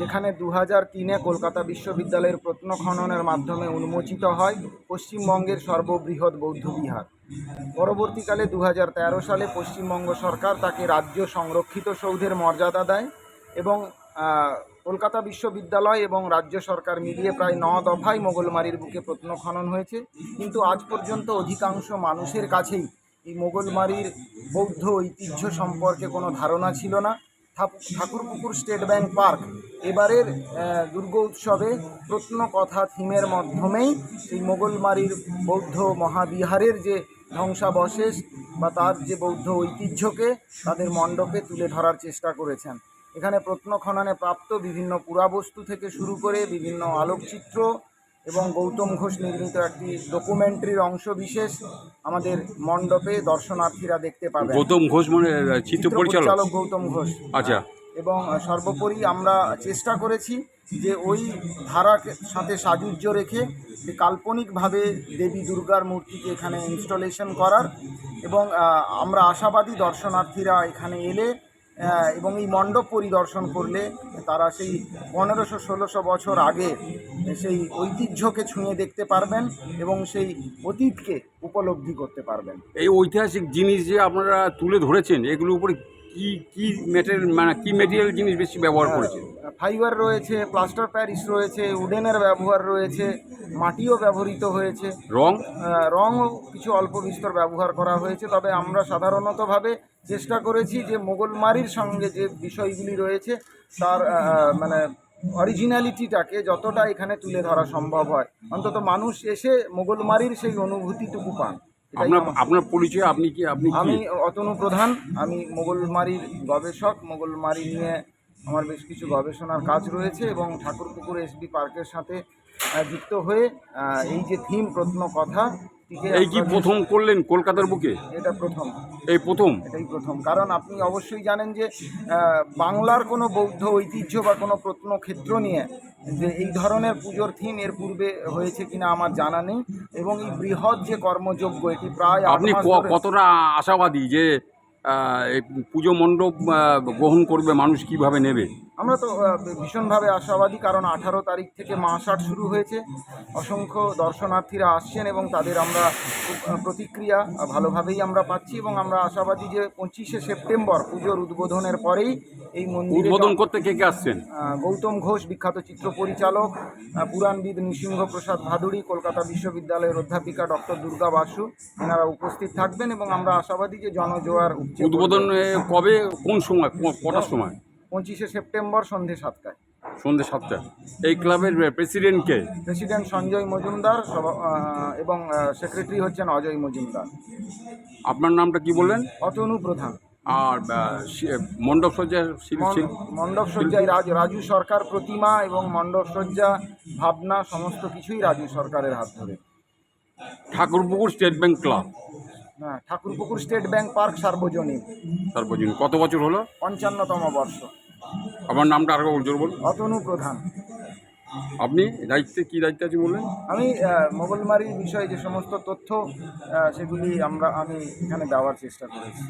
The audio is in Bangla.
যেখানে দু হাজার তিনে কলকাতা বিশ্ববিদ্যালয়ের প্রত্নখননের মাধ্যমে উন্মোচিত হয় পশ্চিমবঙ্গের সর্ববৃহৎ বৌদ্ধ বিহার। পরবর্তীকালে দু হাজার তেরো সালে পশ্চিমবঙ্গ সরকার তাকে রাজ্য সংরক্ষিত সৌধের মর্যাদা দেয় এবং কলকাতা বিশ্ববিদ্যালয় এবং রাজ্য সরকার মিলিয়ে প্রায় ন দফায় মোগলমারির বুকে প্রত্নখনন হয়েছে। কিন্তু আজ পর্যন্ত অধিকাংশ মানুষের কাছেই এই মোগলমারির বৌদ্ধ ঐতিহ্য সম্পর্কে কোনো ধারণা ছিল না। Thakurpukur state bank park. এবারের দুর্গা উৎসবে প্রত্নকথা থিমের মাধ্যমেই এই মোগলমারির বৌদ্ধ মহাবিহারের যে ধ্বংসাবশেষ বা তার যে বৌদ্ধ ঐতিহ্যকে তাদের মণ্ডপে তুলে ধরার চেষ্টা করেছেন। এখানে প্রত্নখননে প্রাপ্ত বিভিন্ন পুরাবস্তু থেকে শুরু করে বিভিন্ন আলোকচিত্র এবং গৌতম ঘোষ নির্মিত একটি ডকুমেন্টারির অংশ বিশেষ আমাদের মণ্ডপে দর্শনার্থীরা দেখতে পাবেন। গৌতম ঘোষ মানে চিত্র পরিচালক। গৌতম ঘোষ। আচ্ছা। এবং সর্বোপরি আমরা চেষ্টা করেছি যে ওই ধারার সাথে সাযুজ্য রেখে যে কাল্পনিকভাবে দেবী দুর্গার মূর্তিকে এখানে ইনস্টলেশন করার এবং আমরা আশাবাদী দর্শনার্থীরা এখানে এলে এবং এই মণ্ডপ পরিদর্শন করলে তারা সেই পনেরোশো, ষোলোশো বছর আগে সেই ঐতিহ্যকে ছুঁয়ে দেখতে পারবেন এবং সেই অতীতকে উপলব্ধি করতে পারবেন। এই ঐতিহাসিক জিনিস যে আপনারা তুলে ধরেছেন, এগুলোর উপরে কি কি মেটেরিয়াল মানে কি মেটেরিয়াল জিনিস বেশি ব্যবহার করেছেন? ফাইবার রয়েছে প্লাস্টার প্যারিস রয়েছে উডেনের ব্যবহার রয়েছে মাটিও ব্যবহৃত হয়েছে। রং? রঙও কিছু অল্প বিস্তর ব্যবহার করা হয়েছে তবে আমরা সাধারণতভাবে চেষ্টা করেছি যে মোগলমারির সঙ্গে যে বিষয়গুলি রয়েছে তার মানে অরিজিনালিটিটাকে যতটা এখানে তুলে ধরা সম্ভব হয়। অন্তত মানুষ এসে মোগলমারির সেই অনুভূতিটুকু পান। আপনার আপনার পরিচয় আপনি কি আপনি আমি অতনু প্রধান আমি মোগলমারির গবেষক মোগলমারি নিয়ে আমার বেশ কিছু গবেষণার কাজ রয়েছে এবং ঠাকুরপুকুর এসবি পার্কের সাথে যুক্ত হয়ে এই যে থিম প্রত্ন কথা এই কি প্রথম করলেন কলকাতার বুকে? এটা প্রথম। এই প্রথম? এটাই প্রথম। কারণ আপনি অবশ্যই জানেন যে বাংলার কোনো বৌদ্ধ ঐতিহ্য বা কোনো প্রত্নক্ষেত্র নিয়ে যে এই ধরনের পুজোর থিম এর পূর্বে হয়েছে কিনা আমার জানা নেই। এবং এই বৃহৎ যে কর্মযজ্ঞ এটি প্রায় আপনি কতটা আশাবাদী যে পুজো মণ্ডপ গ্রহণ করবে মানুষ কীভাবে নেবে? আমরা তো ভীষণভাবে আশাবাদী কারণ আঠারো তারিখ থেকে মাসাট শুরু হয়েছে। অসংখ্য দর্শনার্থীরা আসছেন এবং তাদের আমরা প্রতিক্রিয়া ভালোভাবেই আমরা পাচ্ছি এবং আমরা আশাবাদী যে পঁচিশে সেপ্টেম্বর পুজোর উদ্বোধনের পরেই এই মন্দির উদ্বোধন করতে কে কে আসছেন? গৌতম ঘোষ বিখ্যাত চিত্র পরিচালক পুরাণবিদ নৃসিংহ প্রসাদ ভাদুড়ি কলকাতা বিশ্ববিদ্যালয়ের অধ্যাপিকা ডক্টর দুর্গা বাসু এনারা উপস্থিত থাকবেন এবং আমরা আশাবাদী যে জনজোয়ার উদ্বোধন কবে কোন সময় কটার সময়? পঁচিশে সেপ্টেম্বর সন্ধে সাতটায়। সন্ধ্যে সাতটা এই ক্লাবের প্রেসিডেন্ট কে? প্রেসিডেন্ট সঞ্জয় মজুমদার এবং সেক্রেটারি হচ্ছেন অজয় মজুমদার। আপনার নামটা কি বললেন? অতনু প্রধান। আর মণ্ডপ সজ্জা মণ্ডপ সজ্জায় রাজ রাজু সরকার প্রতিমা এবং মণ্ডপ সজ্জা ভাবনা সমস্ত কিছুই রাজু সরকারের হাত ধরে। Thakurpukur state bank club. হ্যাঁ ঠাকুরপুকুর স্টেট ব্যাংক পার্ক সার্বজনীন। সার্বজনীন। কত বছর হলো? পঞ্চান্নতম বর্ষ। আমার নামটা আরও জোর বলুন। অতনু প্রধান। আপনি দায়িত্বে কি দায়িত্বে আছে বললেন? আমি মোগলমারি মোগলমারির বিষয়ে যে সমস্ত তথ্য সেগুলি আমরা আমি এখানে দেওয়ার চেষ্টা করেছি।